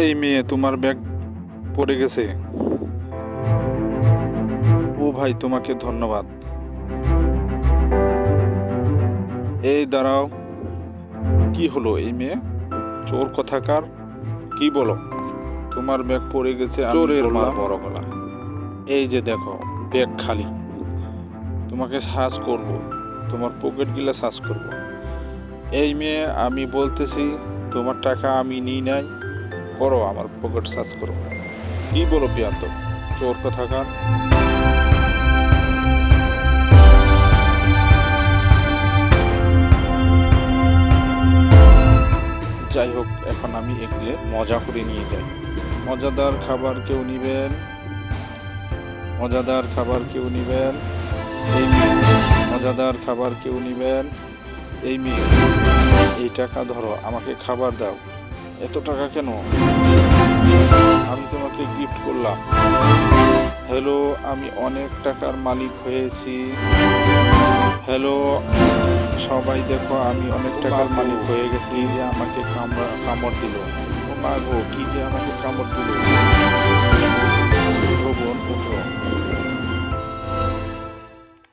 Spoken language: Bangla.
এই মেয়ে তোমার ব্যাগ পড়ে গেছে। ও ভাই তোমাকে ধন্যবাদ। এই দাঁড়াও। কি হলো এই মেয়ে? চোর কথাকার? কি বলো? তোমার ব্যাগ পড়ে গেছে চোরের মা বড় গলা। এই যে দেখো ব্যাগ খালি। তোমাকে সাজ করব। তোমার পকেট গিলা সাজ করব। এই মেয়ে আমি বলতেছি তোমার টাকা আমি নিই নাই। করো আমার পকেট সার্চ করো কি বলো বিয়ান্ত চোর কথাকার? যাই হোক, এখন আমি এগুলো মজা করে নিয়ে যাই। মজাদার খাবার কেউ নিবেন? মজাদার খাবার কেউ নিবেন? এই মজাদার খাবার কেউ নিবেন? এই মেয়ে। এই টাকা ধরো, আমাকে খাবার দাও। এত টাকা কেন? আমি তোমাকে গিফট করলাম। হ্যালো আমি অনেক টাকার মালিক হয়েছি। হ্যালো সবাই দেখো আমি অনেক টাকার মালিক হয়ে গেছি। যে আমাকে কামড় কামড় দিল। ও মা গো কি যে আমাকে কামড় দিল।